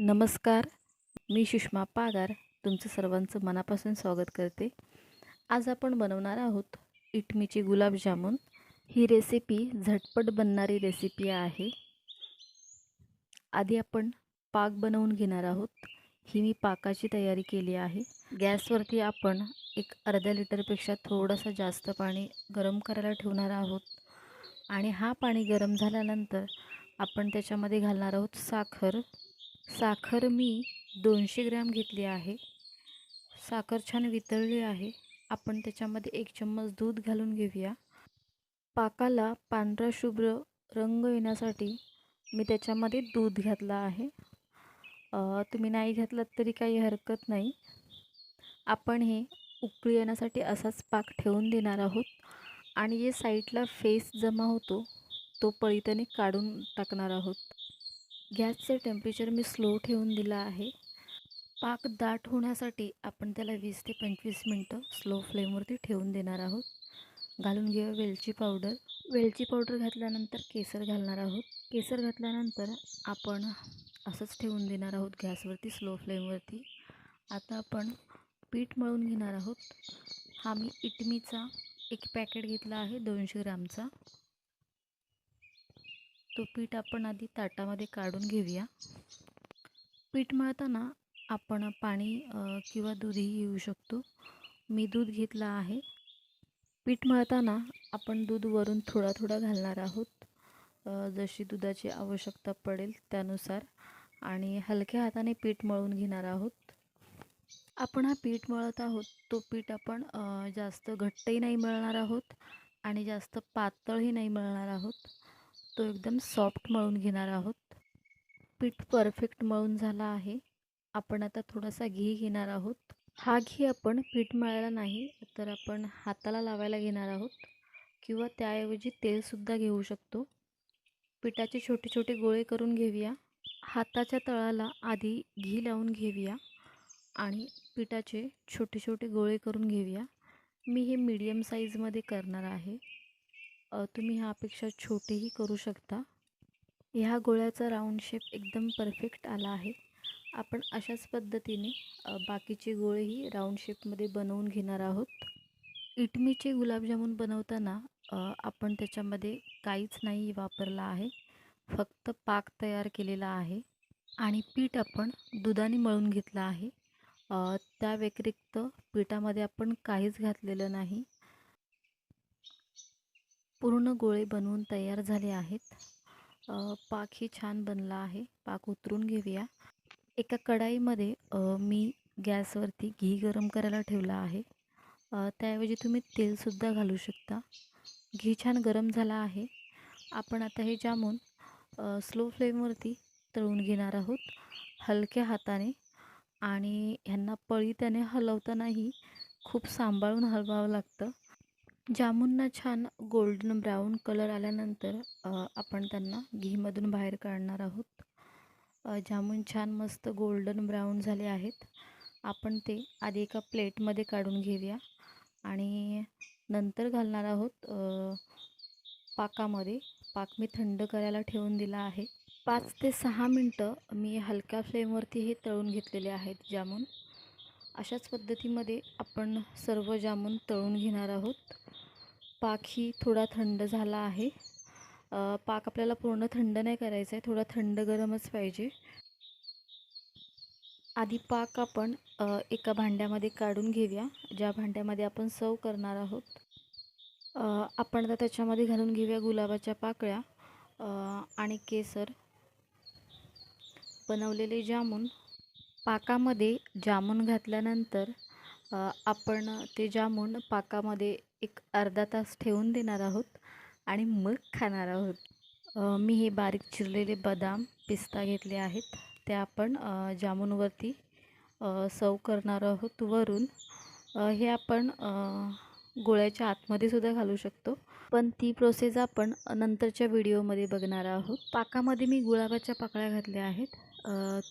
नमस्कार मी सुषमा पागार तुमचं सर्वांचं मनापासून स्वागत करते. आज आपण बनवणार आहोत इटमीची गुलाबजामुन ही रेसिपी झटपट बनणारी रेसिपी आहे. आधी आपण पाक बनवून घेणार आहोत. ही मी पाकाची तयारी केली आहे. गॅसवरती आपण एक अर्ध्या लिटरपेक्षा थोडंसं जास्त पाणी गरम करायला ठेवणार आहोत. आणि हा पाणी गरम झाल्यानंतर आपण त्याच्यामध्ये घालणार आहोत साखर. साखर मी दोनशे ग्रॅम घेतली आहे. साखर छान वितळली आहे. आपण त्याच्यामध्ये एक चम्मच दूध घालून घेऊया. पाकाला पांढरा शुभ्र रंग येण्यासाठी मी त्याच्यामध्ये दूध घातलं आहे. तुम्ही नाही घातलं तरी काही हरकत नाही. आपण हे उकळी येण्यासाठी असाच पाक ठेवून देणार आहोत. आणि जे साईडला फेस जमा होतो तो पळीतने काढून टाकणार आहोत. गॅसचं टेम्परेचर मी स्लो ठेवून दिलं आहे. पाक दाट होण्यासाठी आपण त्याला वीस ते पंचवीस मिनटं स्लो फ्लेमवरती ठेवून देणार आहोत. घालून घेऊया वेलची पावडर वेलची पावडर घातल्यानंतर केसर घालणार आहोत. केसर घातल्यानंतर आपण असंच ठेवून देणार आहोत गॅसवरती स्लो फ्लेमवरती आता आपण पीठ मळून घेणार आहोत. हा मी इटमीचा एक पॅकेट घेतला आहे दोनशे ग्रामचा. तो पीठ आपण आधी ताटामध्ये काढून घेऊया. पीठ मळताना आपण पाणी किंवा दूधही घेऊ शकतो. मी दूध घेतला आहे. पीठ मळताना आपण दूध वरून थोडा थोडा घालणार आहोत. जशी दुधाची आवश्यकता पडेल त्यानुसार. आणि हलक्या हाताने पीठ मळून घेणार आहोत. आपण हा पीठ मळत आहोत. तो पीठ आपण जास्त घट्टही नाही मळणार आहोत. आणि जास्त पातळही नाही मळणार आहोत. तो एकदम सॉफ्ट मळून घेणार आहोत. पीठ परफेक्ट मळून झाला आहे. आपण आता थोडासा घी घेणार आहोत. हा घी आपण पीठ मळायला नाही तर आपण हाताला लावायला घेणार आहोत. किंवा त्याऐवजी तेलसुद्धा घेऊ शकतो. पिठाचे छोटे छोटे गोळे करून घेऊया. हाताच्या तळाला आधी घी लावून घेऊया. आणि पिठाचे छोटे छोटे गोळे करून घेऊया. मी हे मीडियम साईजमध्ये करणार आहे. तुम्ही ह्यापेक्षा छोटेही करू शकता. ह्या गोळ्याचा राऊंड शेप एकदम परफेक्ट आला आहे. आपण अशाच पद्धतीने बाकीचे गोळेही राऊंड शेपमध्ये बनवून घेणार आहोत. इटमीचे गुलाबजामुन बनवताना आपण त्याच्यामध्ये काहीच नाही वापरला आहे. फक्त पाक तयार केलेला आहे. आणि पीठ आपण दुधाने मळून घेतलं आहे. त्या व्यतिरिक्त पिठामध्ये आपण काहीच घातलेलं नाही. पूर्ण गोळे बनवून तयार झाले आहेत. पाकही छान बनला आहे. पाक उतरून घेऊया. एका कढाईमध्ये मी गॅसवरती घी गरम करायला ठेवला आहे. त्याऐवजी तुम्ही तेलसुद्धा घालू शकता. घी छान गरम झाला आहे. आपण आता हे जामून स्लो फ्लेमवरती तळून घेणार आहोत. हलक्या हाताने आणि ह्यांना पळी त्याने हलवतानाही खूप सांभाळून हलवावं लागतं. जामुनना छान गोल्डन ब्राऊन कलर आल्यानंतर आपण त्यांना घीमधून बाहेर काढणार आहोत. जामून छान मस्त गोल्डन ब्राऊन झाले आहेत. आपण ते आधी एका प्लेटमध्ये काढून घेऊया आणि नंतर घालणार आहोत पाकामध्ये. पाक मी थंड करायला ठेवून दिला आहे. पाच ते सहा मिनटं मी हलक्या फ्लेमवरती हे तळून घेतलेले आहेत जामून. अशाच पद्धतीमध्ये आपण सर्व जामून तळून घेणार आहोत. पाक ही थोडा थंड झाला आहे. पाक आपल्याला पूर्ण थंड नाही करायचा आहे थोडा थंड गरमच पाहिजे. आधी पाक आपण एका भांड्यामध्ये काढून घेऊया ज्या भांड्यामध्ये आपण सर्व करणार आहोत. आपण आता त्याच्यामध्ये घालून घेऊया गुलाबाच्या पाकळ्या आणि केसर. बनवलेले जामून पाकामध्ये जामून घातल्यानंतर आपण ते जामून पाकामध्ये एक अर्धा तास ठेवून देणार आहोत आणि मग खाणार आहोत. मी हे बारीक चिरलेले बदाम पिस्ता घेतले आहेत. ते आपण जामूनवरती सर्व करणार आहोत वरून. हे आपण गोळ्याच्या आतमध्ये सुद्धा घालू शकतो. पण ती प्रोसेस आपण नंतरच्या व्हिडिओमध्ये बघणार आहोत. पाकामध्ये मी गुलाबाच्या पाकळ्या घातल्या आहेत.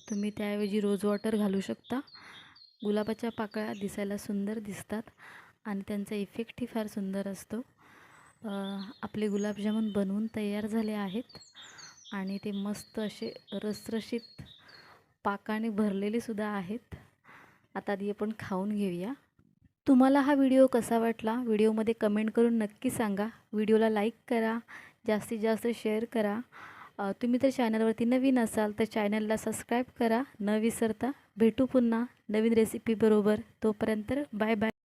तुम्ही त्याऐवजी रोज वॉटर घालू शकता. गुलाबाच्या पाकळ्या दिसायला सुंदर दिसतात आणि त्यांचा इफेक्टही फार सुंदर असतो. आपले गुलाबजामुन बनवून तयार झाले आहेत आणि ते मस्त असे रसरशीत पाकाने भरलेलेसुद्धा आहेत. आता आधी आपण खाऊन घेऊया. तुम्हाला हा व्हिडिओ कसा वाटला? व्हिडिओमध्ये कमेंट करून नक्की सांगा. व्हिडिओला लाईक करा जास्तीत जास्त शेअर करा. तुम्ही तर चॅनलवरती नवीन असाल तर चॅनलला सबस्क्राईब करा. न विसरता भेटू पुन्हा नवीन रेसिपीबरोबर तोपर्यंत बाय बाय